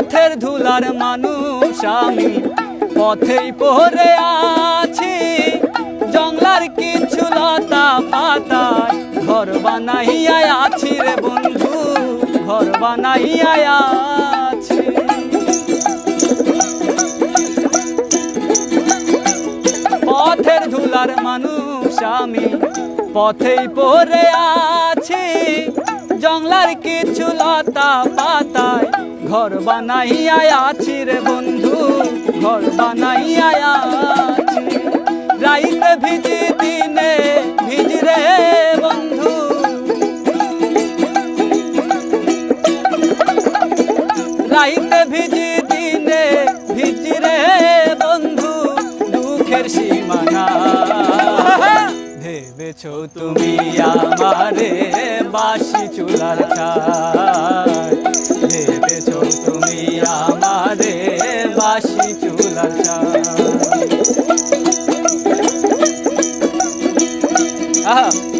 পথের ধুলার মানুষ আমি। পথেই পড়ে আছি জংলার কিছু লতা পাতায় ঘর বানাইয়া আছি রে বন্ধু, ঘর বানাইয়া আছি। পথের ধুলার মানুষ আমি, পথেই পড়ে আছি। জংলার কিছু লতা পাতায় ঘর বানাইয়া আছি রে বন্ধু, ঘর বানাইয়া আছি। রাইতে ভিজি দিনে ভিজি রে বন্ধু। রাইতে ভিজি দিনে ভিজি রে বন্ধু, দুঃখের সীমানা ভেবেছ তুমি আমারে বাসি চুলার ছায়। দেখেছ তুমি আমারে বাসি চুলার ছায়। আহা।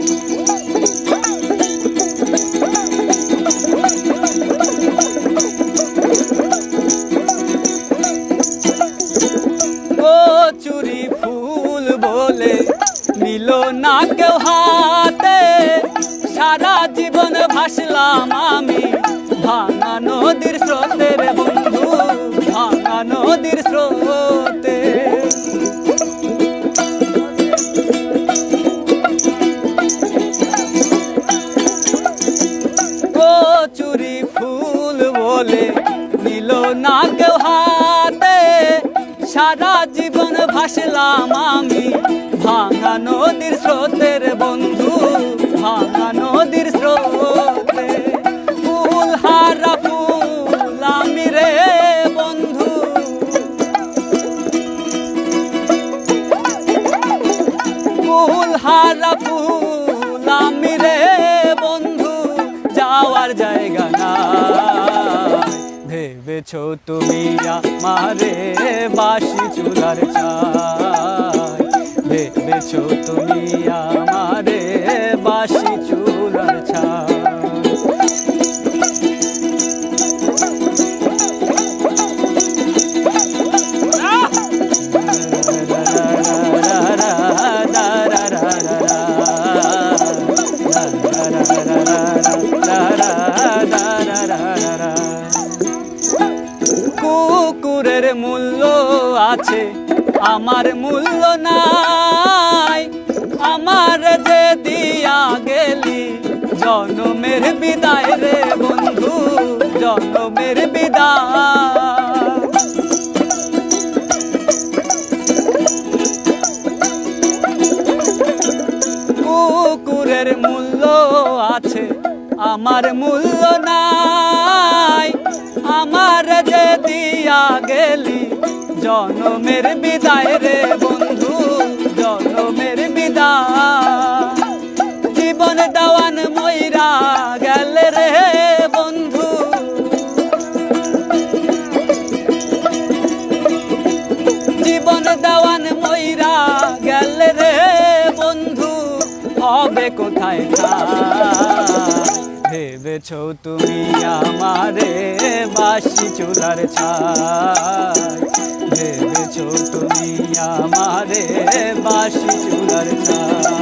নিল না কেউ হাতে, সারা জীবন ভাসলাম আমি। ভাঙা নদীর স্রোতের বন্ধু, ভাঙা নদীর স্রোতে। কচুরি ফুল বলে নিল না কেউ হাতে, সারা জীবন ভাসলাম আমি। ভাঙা নদীর স্রোতের বন্ধু, ভাঙা নদীর স্রোতে। ফুল, হারা ফুল, আমি রে বন্ধু। ফুল, হারা ফুল, আমি রে বন্ধু। যাওয়ার জায়গা না ভেবেছ তুমি আমারে বাসি চুলার চাই ভেবেছ তুমি আমারে বাসি চুলার চাই কুকুরের মূল্য আছে আমার মূল্য নাই। আমার যে দিয়া গেলি, জনমের বিদায় রে বন্ধু, জনমের বিদায়। কুকুরের মূল্য আছে, আমার মূল্য নাই। গেলি জনমের বিদায় রে বন্ধু, জনমের বিদায় জীবন দেওয়ান ময়রা গেল রে বন্ধু জীবন দেওয়ান ময়রা গেল রে বন্ধু, হবে কোথায় ঠাই? ভেবেছ তুমি আমারে বাসি চুলার ছাই। ভেবেছ তুমি আমারে বাসি চুলার ছাই।